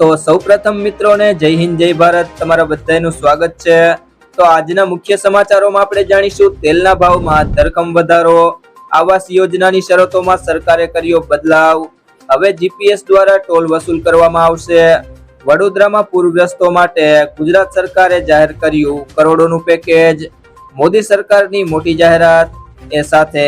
તો સૌપ્રથમ મિત્રોને જય હિન્દ, જય ભારત. તમારા બધાનું સ્વાગત છે. તો આજના મુખ્ય સમાચારોમાં આપણે જાણીશું, તેલના ભાવમાં ધરખમ વધારો, આવાસ યોજનાની શરતોમાં સરકારે કર્યો બદલાવ. હવે જીપીએસ દ્વારા ટોલ વસૂલ કરવામાં આવશે. વડોદરામાં પૂરગ્રસ્તો માટે ગુજરાત સરકારે જાહેર કર્યું કરોડોનું પેકેજ. મોદી સરકારની મોટી જાહેરાત. એ સાથે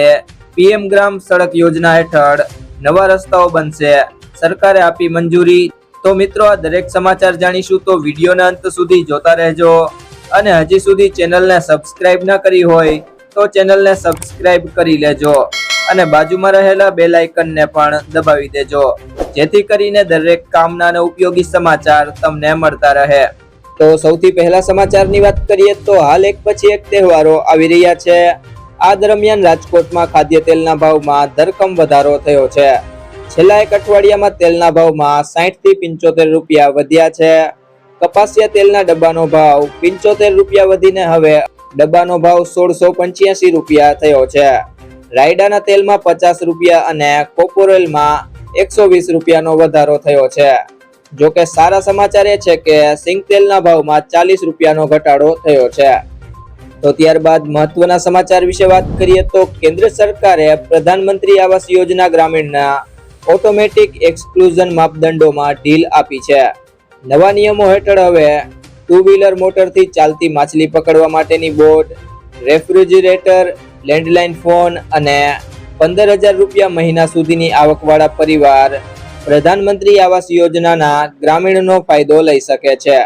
પીએમ ગ્રામ સડક યોજના હેઠળ નવા રસ્તાઓ બનશે. સરકારે આપી મંજૂરી. તો મિત્રો, આ દરેક સમાચાર જાણીશું તો વિડીયોના અંત સુધી જોતા રહેજો અને હજી સુધી ચેનલને સબસ્ક્રાઇબ ના કરી હોય તો ચેનલને સબસ્ક્રાઇબ કરી લેજો અને બાજુમાં રહેલા બેલ આઇકનને પણ દબાવી દેજો, જેથી કરીને દરેક કામના ઉપયોગી સમાચાર તમને મળતા રહે. તો સૌથી પહેલા સમાચારની વાત કરીએ તો હાલ એક પછી એક તહેવારો આવી રહ્યા છે. આ દરમિયાન રાજકોટમાં ખાદ્ય તેલના ભાવમાં ધરખમ વધારો થયો છે. છેલ્લા એક અઠવાડિયામાં તેલના ભાવમાં સાઠથી પિંચોતેર રૂપિયા વધ્યા છે. કપાસિયા તેલના ડબ્બાનો ભાવ પિંચોતેર રૂપિયા વધીને હવે ડબ્બાનો ભાવ સોળસો પંચ્યાસી રૂપિયા થયો છે. રાયડાના તેલમાં પચાસ રૂપિયા અને કોપોરેલમાં એકસો વીસ રૂપિયાનો વધારો થયો છે. જો કે સારા સમાચાર એ છે કે સિંગ તેલના ભાવમાં ચાલીસ રૂપિયાનો ઘટાડો થયો છે. તો ત્યારબાદ મહત્વના સમાચાર વિશે વાત કરીએ તો કેન્દ્ર સરકારે પ્રધાનમંત્રી આવાસ યોજના ગ્રામીણના ઓટોમેટિક એક્સક્લુઝન માપદંડોમાં ઢીલ આપી છે. નવા નિયમો હેઠળ હવે ટુ વ્હીલર મોટરથી ચાલતી માછલી પકડવા માટેની બોટ, રેફ્રિજરેટર, લેન્ડલાઇન ફોન અને પંદર હજાર રૂપિયા મહિના સુધીની આવકવાળા પરિવાર પ્રધાનમંત્રી આવાસ યોજનાના ગ્રામીણનો ફાયદો લઈ શકે છે.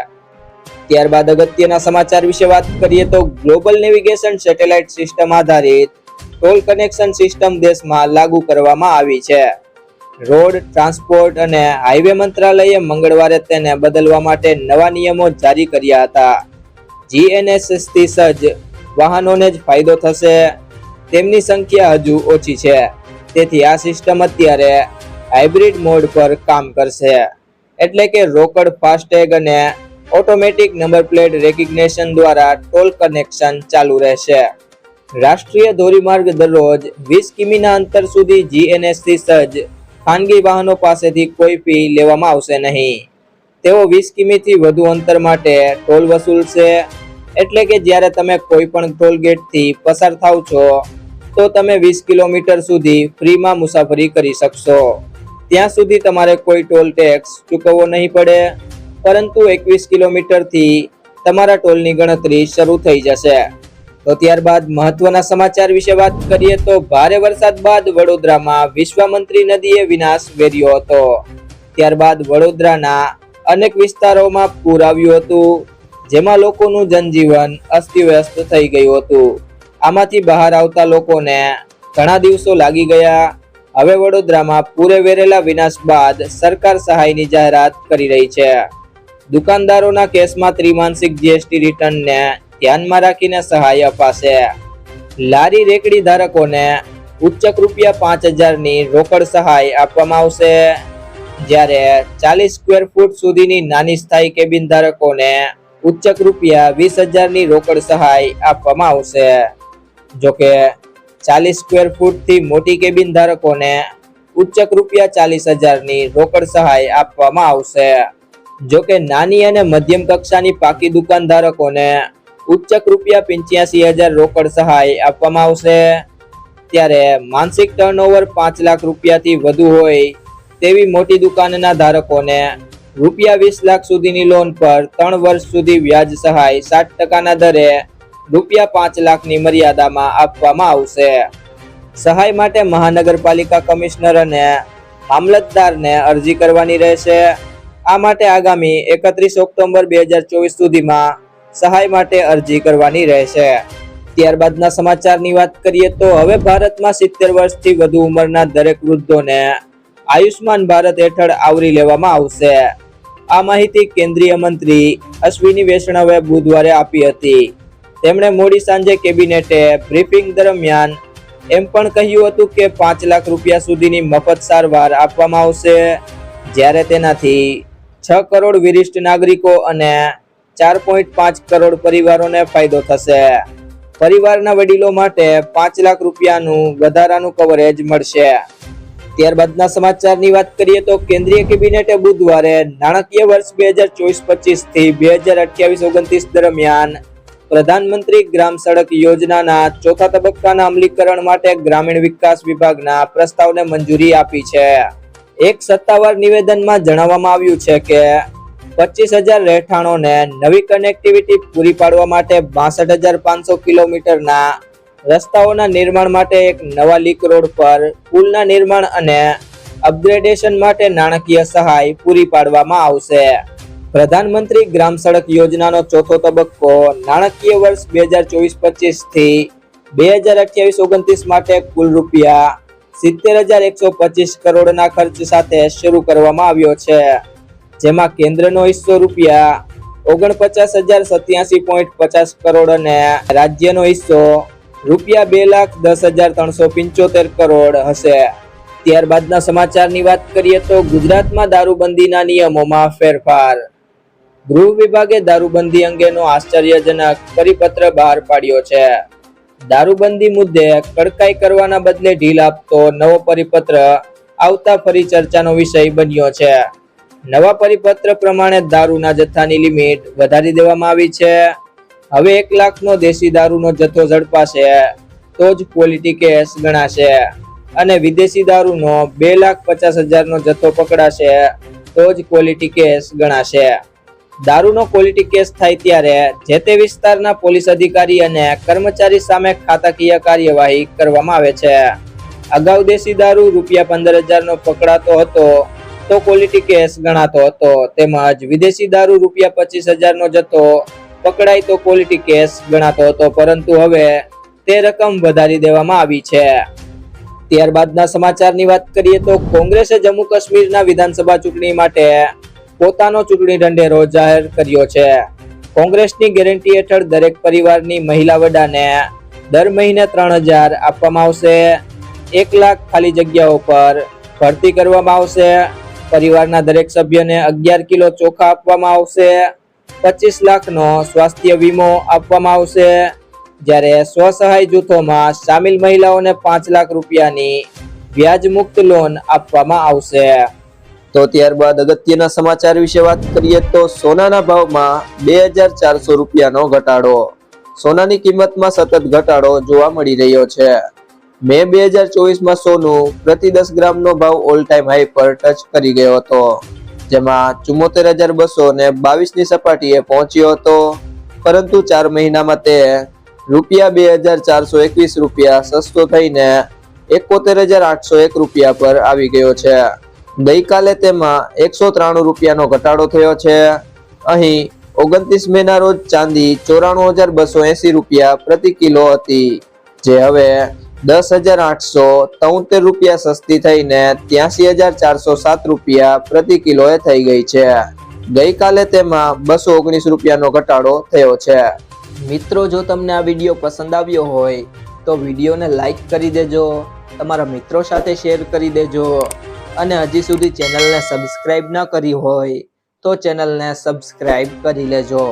ત્યારબાદ અગત્યના સમાચાર વિશે વાત કરીએ તો ગ્લોબલ નેવિગેશન સેટેલાઇટ સિસ્ટમ આધારિત ટોલ કનેક્શન સિસ્ટમ દેશમાં લાગુ કરવામાં આવી છે. રોડ, ટ્રાન્સપોર્ટ અને હાઈવે મંત્રાલયે મંગળવારે તેને બદલવા માટે નવા નિયમો જારી કર્યા હતા. જીએનએસએસથી સજ્જ વાહનોને જ ફાયદો થશે. તેમની સંખ્યા હજુ ઓછી છે. તેથી આ સિસ્ટમ અત્યારે હાઇબ્રિડ મોડ પર કામ કરશે. એટલે કે રોકડ, ફાસ્ટેગ અને ઓટોમેટિક નંબર પ્લેટ રેકગ્નેશન દ્વારા ટોલ કનેક્શન ચાલુ રહેશે. રાષ્ટ્રીય ધોરીમાર્ગ દરરોજ વીસ કિમીના અંતર સુધી જીએનએસથી સજ્જ ખાનગી વાહનો પાસેથી કોઈ ફી લેવામાં આવશે નહીં. તેઓ વીસ કિમીથી વધુ અંતર માટે ટોલ વસૂલશે એટલે કે જ્યારે તમે કોઈ પણ ટોલ ગેટથી પસાર થાવ છો, તો તમે વીસ કિલોમીટર સુધી ફ્રીમાં મુસાફરી કરી શકશો. ત્યાં સુધી તમારે કોઈ ટોલ ટેક્સ ચૂકવવો નહીં પડે, પરંતુ એકવીસ કિલોમીટરથી તમારા ટોલની ગણતરી શરૂ થઈ જશે. તો ત્યારબાદ મહત્વના સમાચાર વિશે વાત કરીએ તો ભારે વરસાદ બાદ વડોદરામાં વિશ્વામંત્રી નદીએ વિનાશ વેર્યો હતો. ત્યારબાદ વડોદરાના અનેક વિસ્તારોમાં પૂર આવ્યું હતું, જેમાં લોકોનું જનજીવન અસ્તવ્યસ્ત થઈ ગયું હતું. આમાંથી બહાર આવતા લોકોને ઘણા દિવસો લાગી ગયા. હવે વડોદરામાં પૂરે વેરેલા વિનાશ બાદ સરકાર સહાયની જાહેરાત કરી રહી છે. દુકાનદારોના કેસમાં ત્રિમાસિક જીએસટી રિટર્નને ધ્યાનમાં રાખીને સહાય અપાશે. લારી રેકડી ધારકોને ઉચ્ચક રૂપિયા પાંચ હજારની રોકડ સહાય આપવામાં આવશે. જ્યારે ચાલીસ સ્ક્વેર ફૂટ સુધીની નાની સ્થાયી કેબિન ધારકોને ઉચ્ચક રૂપિયા વીસ હજારની રોકડ સહાય આપવામાં આવશે. જોકે ચાલીસ સ્ક્વેર ફૂટથી મોટી કેબિન ધારકોને ઉચ્ચક રૂપિયા ચાલીસ હજારની રોકડ સહાય આપવામાં આવશે. જોકે નાની અને મધ્યમ કક્ષાની પાકી દુકાન ધારકોને ઉચ્ચક રૂપિયા પંચ્યાસી હજાર રોકડ સહાય આપવામાં આવશે. ત્યારે માનસિક ટર્નઓવર પાંચ લાખ રૂપિયાથી વધુ હોય તેવી મોટી દુકાનના ધારકોને રૂપિયા વીસ લાખ સુધીની લોન પર ત્રણ વર્ષ સુધી વ્યાજ સહાય સાત ટકાના દરે રૂપિયા પાંચ લાખની મર્યાદામાં આપવામાં આવશે. સહાય માટે મહાનગરપાલિકા કમિશનર અને મામલતદારને અરજી કરવાની રહેશે. આ માટે આગામી એકત્રીસ ઓક્ટોબર બે હજાર ચોવીસ સુધીમાં સહાય માટે અરજી કરવાની રહેશે. ત્યારબાદના સમાચારની વાત કરીએ તો હવે ભારતમાં સિત્તેર વર્ષથી વધુ ઉંમરના દરેક વૃદ્ધોને આયુષ્માન ભારત હેઠળ આવરી લેવામાં આવશે. આ માહિતી કેન્દ્રીય મંત્રી અશ્વિની વૈષ્ણવે બુધવારે આપી હતી. તેમણે મોડી સાંજે કેબિનેટે બ્રીફિંગ દરમિયાન એમ પણ કહ્યું હતું કે પાંચ લાખ રૂપિયા સુધીની મફત સારવાર આપવામાં આવશે. જ્યારે તેનાથી છ કરોડ વિરિષ્ઠ નાગરિકો અને ચાર પોઈન્ટ પાંચ કરોડ પરિવારોને ફાયદો થશે. પરિવારના વડીલો માટે પાંચ લાખ રૂપિયાનું વધારાનું કવરેજ મળશે. ત્યારબાદના સમાચારની વાત કરીએ તો કેન્દ્રીય કેબિનેટે બુધવારે નાણાકીય વર્ષ બે હજાર ચોવીસ પચીસથી બે હજાર અઠ્યાવીસ ઓગણત્રીસ દરમિયાન પ્રધાનમંત્રી ગ્રામ સડક યોજનાના ચોથા તબક્કાના અમલીકરણ માટે ગ્રામીણ વિકાસ વિભાગના પ્રસ્તાવને મંજૂરી આપી છે. એક સત્તાવાર નિવેદનમાં જણાવવામાં આવ્યું છે કે પચીસ હજાર રહેઠાણોને નવી કનેક્ટિવિટી પૂરી પાડવા માટે બાસઠ હજાર પાંચસો કિલોમીટરના રસ્તાઓના નિર્માણ માટે એક નવા લીક રોડ પર પુલના નિર્માણ અને અપગ્રેડેશન માટે નાણાકીય સહાય પૂરી પાડવામાં આવશે. પ્રધાનમંત્રી ગ્રામ સડક યોજનાનો ચોથો તબક્કો નાણાકીય વર્ષ બે હજાર ચોવીસ પચીસથી બે હજાર અઠ્યાવીસ ઓગણત્રીસ માટે કુલ રૂપિયા સિત્તેર હજાર એકસો પચીસ કરોડના ખર્ચ સાથે શરૂ કરવામાં આવ્યો છે. જેમાં કેન્દ્રનો હિસ્સો રૂપિયા ઓગણપચાસ હજાર સત્યાસી પોઈન્ટ પચાસ કરોડ અને રાજ્યનો હિસ્સો રૂપિયા બે લાખ દસ હજાર ત્રણસો પંચોતેર કરોડ હશે. ત્યારબાદના સમાચારની વાત કરીએ તો ગુજરાતમાં દારૂબંધીના નિયમોમાં ફેરફાર. ગૃહ વિભાગે દારૂબંધી અંગેનો આશ્ચર્યજનક પરિપત્ર બહાર પાડ્યો છે. દારૂબંધી મુદ્દે કડકાઈ કરવાના બદલે ઢીલ આપતો નવો પરિપત્ર આવતા ફરી ચર્ચાનો વિષય બન્યો છે. નવા પરિપત્ર પ્રમાણે દારૂના જથ્થાની લિમિટ વધારી દેવામાં આવી છે. હવે એક લાખનો દેશી દારૂનો જથ્થો ઝડપાશે તો જ ક્વોલિટી કેસ ગણાશે અને વિદેશી દારૂનો બે લાખ પચાસ હજારનો જથ્થો પકડાશે તો જ ક્વોલિટી કેસ ગણાશે. દારૂનો ક્વોલિટી કેસ થાય ત્યારે જે તે વિસ્તારના પોલીસ અધિકારી અને કર્મચારી સામે ખાતાકીય કાર્યવાહી કરવામાં આવે છે. અગાઉ દેશી દારૂ રૂપિયા પંદર હજારનો પકડાતો હતો તો ક્વોલિટી કેસ ગણાતો હતો. તેમજ વિદેશી દારૂ રૂપિયા પચીસ હજારનો જથ્થો પકડાય તો ક્વોલિટી કેસ ગણાતો હતો. પરંતુ હવે તે રકમ વધારી દેવામાં આવી છે. ત્યારબાદના સમાચારની વાત કરીએ તો કોંગ્રેસે જમ્મુ કાશ્મીરના વિધાનસભા ચૂંટણી માટે પોતાનો ચૂંટણી ઢંઢેરો જાહેર કર્યો છે. કોંગ્રેસની ગેરંટી હેઠળ દરેક પરિવારની મહિલા વડાને દર મહિને ત્રણ હજાર આપવામાં આવશે. એક લાખ ખાલી જગ્યાઓ પર ભરતી કરવામાં આવશે. પરિવારના દરેક સભ્યને અગિયાર કિલો ચોખા આપવામાં આવશે, પચીસ લાખનો સ્વાસ્થ્ય વીમો આપવામાં આવશે. જ્યારે સ્વસહાય જૂથોમાં સામેલ મહિલાઓને પાંચ લાખ રૂપિયાની વ્યાજ મુક્ત લોન આપવામાં આવશે. તો ત્યારબાદ અગત્યના સમાચાર વિશે વાત કરીએ તો સોનાના ભાવમાં બે હજાર ચારસો રૂપિયાનો ઘટાડો. સોનાની કિંમતમાં સતત ઘટાડો જોવા મળી રહ્યો છે. મે બે હજાર ચોવીસમાં સોનું પ્રતિ દસ ગ્રામનો ભાવ ઓલ ટાઈમ હાઈ પર ટચ કરી ગયો હતો. જેમાં ચુમ્મોતેર હજાર બસો ને બાવીસની સપાટીએ પહોંચ્યો હતો. પરંતુ ચાર મહિનામાં તે રૂપિયા બે હજાર ચારસો એકવીસ રૂપિયા સસ્તો થઈને એકોતેર હજાર આઠસો એક રૂપિયા પર આવી ગયો છે. ગઈકાલે તેમાં એકસો ત્રાણું રૂપિયાનો ઘટાડો થયો છે. અહીં ઓગણત્રીસ મેના રોજ ચાંદી ચોરાણું હજાર બસો એસી રૂપિયા પ્રતિ કિલો હતી. જે હવે દસ હજાર આઠસો તોતેર રૂપિયા સસ્તી થઈને ત્યાસી હજાર ચારસો સાત રૂપિયા પ્રતિ કિલોએ થઈ ગઈ છે. ગઈકાલે તેમાં બસો ઓગણીસ રૂપિયાનો ઘટાડો થયો છે. મિત્રો, જો તમને આ વીડિયો પસંદ આવ્યો હોય, તો વિડીયોને લાઈક કરી દેજો, તમારા મિત્રો સાથે શેર કરી દેજો, અને હજી સુધી ચેનલને સબસ્ક્રાઈબ ન કરી હોય, તો ચેનલને સબસ્ક્રાઈબ કરી લેજો.